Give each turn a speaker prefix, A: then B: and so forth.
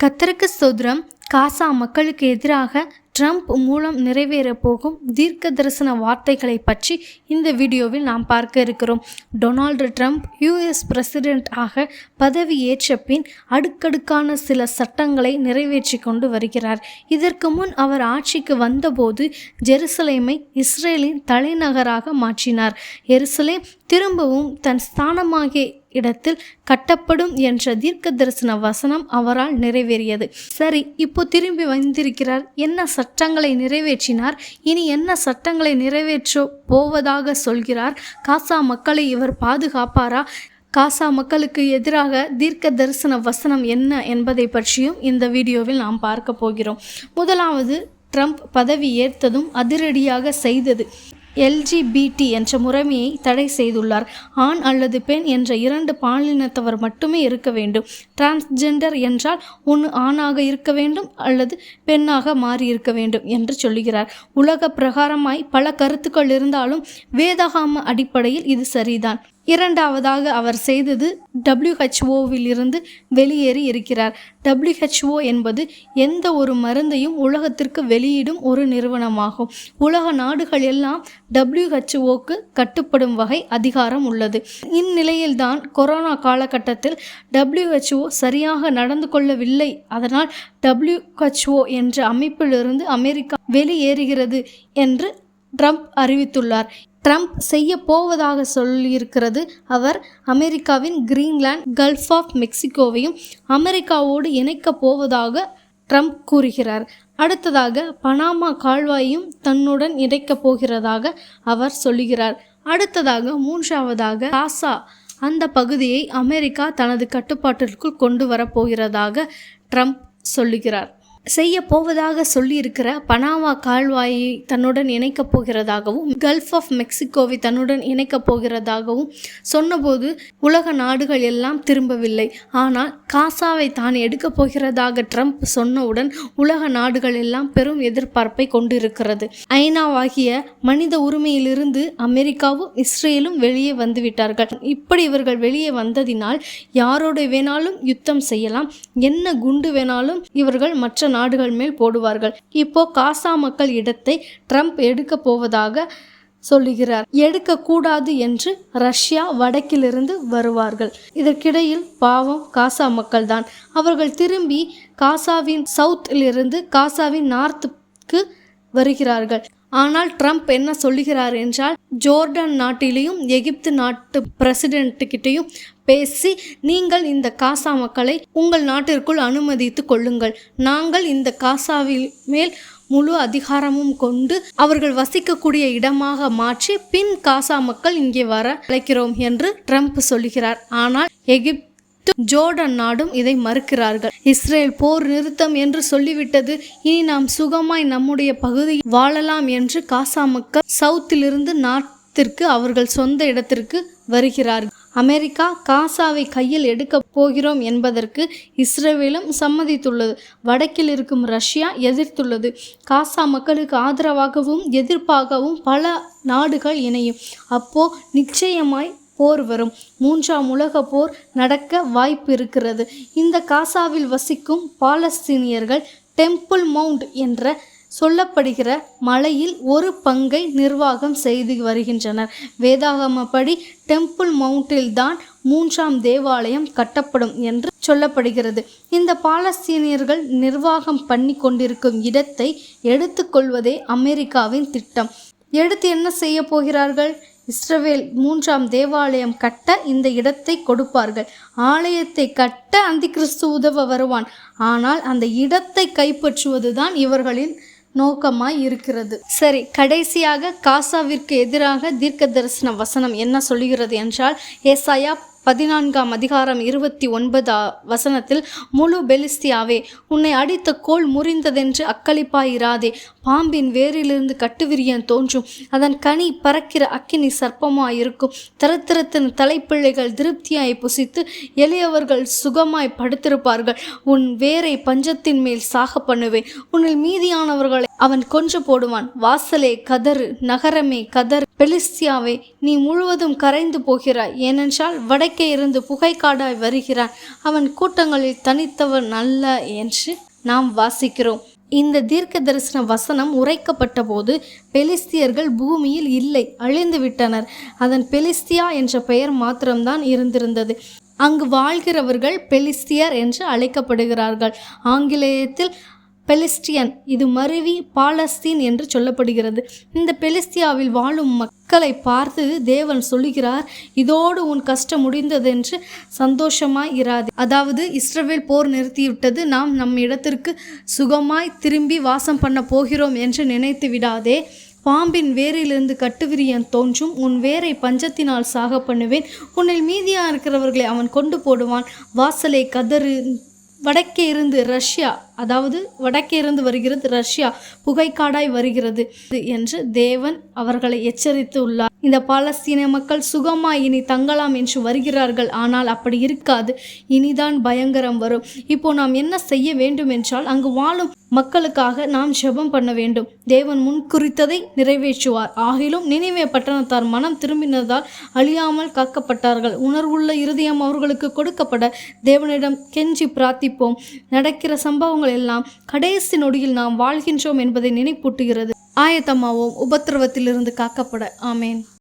A: கத்தருக்கு ஸ்தோத்திரம் காசா மக்களுக்கு எதிராக ட்ரம்ப் மூலம் நிறைவேறப் போகும் தீர்க்க தரிசன வார்த்தைகளை பற்றி இந்த வீடியோவில் நாம் பார்க்க இருக்கிறோம். டொனால்டு ட்ரம்ப் யூஎஸ் பிரசிடென்ட் ஆக பதவி ஏற்ற பின் அடுக்கடுக்கான சில சட்டங்களை நிறைவேற்றி கொண்டு வருகிறார். இதற்கு முன் அவர் ஆட்சிக்கு வந்தபோது ஜெருசலேமை இஸ்ரேலின் தலைநகராக மாற்றினார். எருசலேம் திரும்பவும் தன் ஸ்தானமாகிய இடத்தில் கட்டப்படும் என்ற தீர்க்க தரிசன வசனம் அவரால் நிறைவேறியது. சரி இப்போ திரும்பி வந்திருக்கிறார். என்ன சட்டங்களை நிறைவேற்றினார்? இனி என்ன சட்டங்களை நிறைவேற்ற போவதாக சொல்கிறார். காசா மக்களை இவர் பாதுகாப்பாரா? காசா மக்களுக்கு எதிராக தீர்க்க தரிசன வசனம் என்ன என்பதை பற்றியும் இந்த வீடியோவில் நாம் பார்க்க போகிறோம். முதலாவது ட்ரம்ப் பதவி ஏற்றதும் அதிரடியாக செய்தது. எல்ஜிபிடி என்ற முறைமையை தடை செய்துள்ளார். ஆண் அல்லது பெண் என்ற இரண்டு பாலினத்தவர் மட்டுமே இருக்க வேண்டும். டிரான்ஸ்ஜெண்டர் என்றால் ஒன்று ஆணாக இருக்க வேண்டும் அல்லது பெண்ணாக மாறி இருக்க வேண்டும் என்று சொல்லுகிறார் உலக பிரகாரமாய் பல கருத்துக்கள் இருந்தாலும் வேதாகாம அடிப்படையில் இது சரிதான். இரண்டாவதாக அவர் செய்தது டபிள்யூஹெச்ஓவில் இருந்து வெளியேறி இருக்கிறார். டபிள்யூஹெச்ஓ என்பது எந்த ஒரு மருந்தையும் உலகத்திற்கு வெளியிடும் ஒரு நிறுவனமாகும். உலக நாடுகள் எல்லாம் டபிள்யூஹெச்ஓக்கு கட்டுப்படும் வகை அதிகாரம் உள்ளது. இந்நிலையில்தான் கொரோனா காலகட்டத்தில் டபிள்யூஹெச்ஓ சரியாக நடந்து கொள்ளவில்லை. அதனால் டபிள்யூஹெச்ஓ என்ற அமைப்பிலிருந்து அமெரிக்கா வெளியேறுகிறது என்று ட்ரம்ப் அறிவித்துள்ளார். ட்ரம்ப் செய்ய போவதாக சொல்லியிருக்கிறது. அவர் அமெரிக்காவின் கிரீன்லாந்து கல்ஃப் ஆஃப் மெக்சிகோவையும் அமெரிக்காவோடு இணைக்கப் போவதாக ட்ரம்ப் கூறுகிறார். அடுத்ததாக பனாமா கால்வாயையும் தன்னுடன் இணைக்கப் போகிறதாக அவர் சொல்லுகிறார். அடுத்ததாக மூன்றாவதாக காசா அந்த பகுதியை அமெரிக்கா தனது கட்டுப்பாட்டிற்குள் கொண்டு வரப்போகிறதாக ட்ரம்ப் சொல்லுகிறார். செய்ய போவதாக சொல்லியிருக்கிற பனாமா கால்வாயை தன்னுடன் இணைக்கப் போகிறதாகவும் கல்ஃப் ஆஃப் மெக்சிகோவை தன்னுடன் இணைக்கப் போகிறதாகவும் சொன்னபோது உலக நாடுகள் எல்லாம் திரும்பவில்லை. ஆனால் காசாவை தான் எடுக்கப் போகிறதாக ட்ரம்ப் சொன்னவுடன் உலக நாடுகள் எல்லாம் பெரும் எதிர்பார்ப்பை கொண்டிருக்கிறது. ஐநாவாகிய மனித உரிமையிலிருந்து அமெரிக்காவும் இஸ்ரேலும் வெளியே வந்துவிட்டார்கள். இப்படி இவர்கள் வெளியே வந்ததினால் யாரோடு வேணாலும் யுத்தம் செய்யலாம். என்ன குண்டு வேணாலும் இவர்கள் மற்ற நாடுகள் மேல் போடுவார்கள். இப்போ காசா மக்கள் இடத்தை ட்ரம்ப் எடுக்க போவதாக சொல்லுகிறார். எடுக்கக்கூடாது என்று ரஷ்யா வடக்கிலிருந்து வருவார்கள். இதற்கிடையில் பாவம் காசா மக்கள்தான். அவர்கள் திரும்பி காசாவின் சவுத்திலிருந்து காசாவின் நார்த்துக்கு வருகிறார்கள். ஆனால் ட்ரம்ப் என்ன சொல்லுகிறார் என்றால் ஜோர்டன் நாட்டிலேயும் எகிப்து நாட்டு பிரசிடென்ட்டுக்கிட்டையும் பேசி நீங்கள் இந்த காசா மக்களை உங்கள் நாட்டிற்குள் அனுமதித்து கொள்ளுங்கள். நாங்கள் இந்த காசாவில் மேல் முழு அதிகாரமும் கொண்டு அவர்கள் வசிக்கக்கூடிய இடமாக மாற்றி பின் காசா மக்கள் இங்கே வர அழைக்கிறோம் என்று ட்ரம்ப் சொல்லுகிறார். ஆனால் எகிப்து ஜோர்டன் நாடும் இதை மறுக்கிறார்கள். இஸ்ரேல் போர் நிறுத்தம் என்று சொல்லிவிட்டது. இனி நாம் சுகமாய் நம்முடைய பகுதியில் வாழலாம் என்று காசா மக்கள் சவுத்திலிருந்து நாட்டிற்கு அவர்கள் சொந்த இடத்திற்கு வருகிறார்கள். அமெரிக்கா காசாவை கையில் எடுக்க போகிறோம் என்பதற்கு இஸ்ரேலும் சம்மதித்துள்ளது. வடக்கில் இருக்கும் ரஷ்யா எதிர்த்துள்ளது. காசா மக்களுக்கு ஆதரவாகவும் எதிர்ப்பாகவும் பல நாடுகள் இணையும். அப்போ நிச்சயமாய் போர் வரும். மூன்றாம் உலக போர் நடக்க வாய்ப்பு இருக்கிறது. இந்த காசாவில் வசிக்கும் பாலஸ்தீனியர்கள் டெம்பிள் மவுண்ட் என்ற சொல்லப்படுகிற மலையில் ஒரு பங்கை நிர்வாகம் செய்து வருகின்றனர். வேதாகமப்படி டெம்பிள் மவுண்டில்தான் மூன்றாம் தேவாலயம் கட்டப்படும் என்று சொல்லப்படுகிறது. இந்த பாலஸ்தீனியர்கள் நிர்வாகம் பண்ணி கொண்டிருக்கும் இடத்தை எடுத்துக்கொள்வதே அமெரிக்காவின் திட்டம். எடுத்து என்ன செய்ய போகிறார்கள்? இஸ்ரவேல் மூன்றாம் தேவாலயம் கட்ட இந்த இடத்தை கொடுப்பார்கள். ஆலயத்தை கட்ட அந்த கிறிஸ்து உதவ வருவான். ஆனால் அந்த இடத்தை கைப்பற்றுவதுதான் இவர்களின் நோக்கமாய் இருக்கிறது. சரி கடைசியாக காசாவிற்கு எதிராக தீர்க்க தரிசன வசனம் என்ன சொல்கிறது என்றால் ஏசாயா பதினான்காம் அதிகாரம் இருபத்தி ஒன்பதா வசனத்தில் முழு பெலிஸ்தியாவே உன்னை அடித்த கோல் முறிந்ததென்று அக்களிப்பாயிராதே. பாம்பின் வேரிலிருந்து கட்டுவிரியன் தோன்றும். அதன் கனி பறக்கிற அக்கினி சர்ப்பமாயிருக்கும். தரத்திரத்தின் தலைப்பிள்ளைகள் திருப்தியாய் புசித்து எளியவர்கள் சுகமாய் படுத்திருப்பார்கள். உன் வேரை பஞ்சத்தின் மேல் சாக பண்ணுவேன் உன்னில் மீதியானவர்களை அவன் கொன்று போடுவான். வாசலே கதறு நகரமே கதறு. பெலிஸ்தியாவே நீ முழுவதும் கரைந்து போகிறாய். ஏனென்றால் வடக்கே இருந்து புகைக்காடாய் வருகிறான். அவன் கூட்டங்களில் தனித்தவன் அல்ல என்று நாம் வாசிக்கிறோம். இந்த தீர்க்க தரிசன வசனம் உரைக்கப்பட்ட போது பெலிஸ்தியர்கள் பூமியில் இல்லை அழிந்து விட்டனர் அதன் பெலிஸ்தியா என்ற பெயர் மாத்திரம்தான் இருந்திருந்தது. அங்கு வாழ்கிறவர்கள் பெலிஸ்தியர் என்று அழைக்கப்படுகிறார்கள். ஆங்கிலேயத்தில் பெலிஸ்டியன். இது மருவி பாலஸ்தீன் என்று சொல்லப்படுகிறது. இந்த பெலிஸ்தியாவில் வாழும் மக்களை பார்த்து தேவன் சொல்லுகிறார் இதோடு உன் கஷ்டம் முடிந்ததென்று சந்தோஷமாய் இராது. அதாவது இஸ்ரவேல் போர் நிறுத்திவிட்டது. நாம் நம் இடத்திற்கு சுகமாய் திரும்பி வாசம் பண்ண போகிறோம் என்று நினைத்து விடாதே. பாம்பின் வேரிலிருந்து கட்டுவிரியன் தோன்றும். உன் வேரை பஞ்சத்தினால் சாக பண்ணுவேன். உன்னில் மீதியாக இருக்கிறவர்களை அவன் கொண்டு போடுவான். வாசலை கதறு வடக்கே இருந்து ரஷ்யா அதாவது வடக்கே இருந்து வருகிறது ரஷ்யா புகைக்காடாய் வருகிறது என்று தேவன் அவர்களை எச்சரித்து உள்ளார். இந்த பாலஸ்தீன மக்கள் சுகமாய் இனி தங்கலாம் என்று வருகிறார்கள். ஆனால் அப்படி இருக்காது. இனிதான் பயங்கரம் வரும். இப்போ நாம் என்ன செய்ய வேண்டும் என்றால் அங்கு வாழும் மக்களுக்காக நாம் ஜெபம் பண்ண வேண்டும். தேவன் முன் குறித்ததை நிறைவேற்றுவார். ஆகிலும் நினைவே பட்டணத்தார் மனம் திரும்பினதால் அழியாமல் காக்கப்பட்டார்கள். உணர்வுள்ள இருதயம் அவர்களுக்கு கொடுக்கப்பட. தேவனிடம் கெஞ்சி பிரார்த்திப்போம். நடக்கிற சம்பவங்கள் எல்லாம் கடைசி நொடியில் நாம் வாழ்கின்றோம் என்பதை நினைப்பூட்டுகிறது. ஆயத்தமாவோம். உபத்திரவத்திலிருந்து காக்கப்பட. ஆமேன்.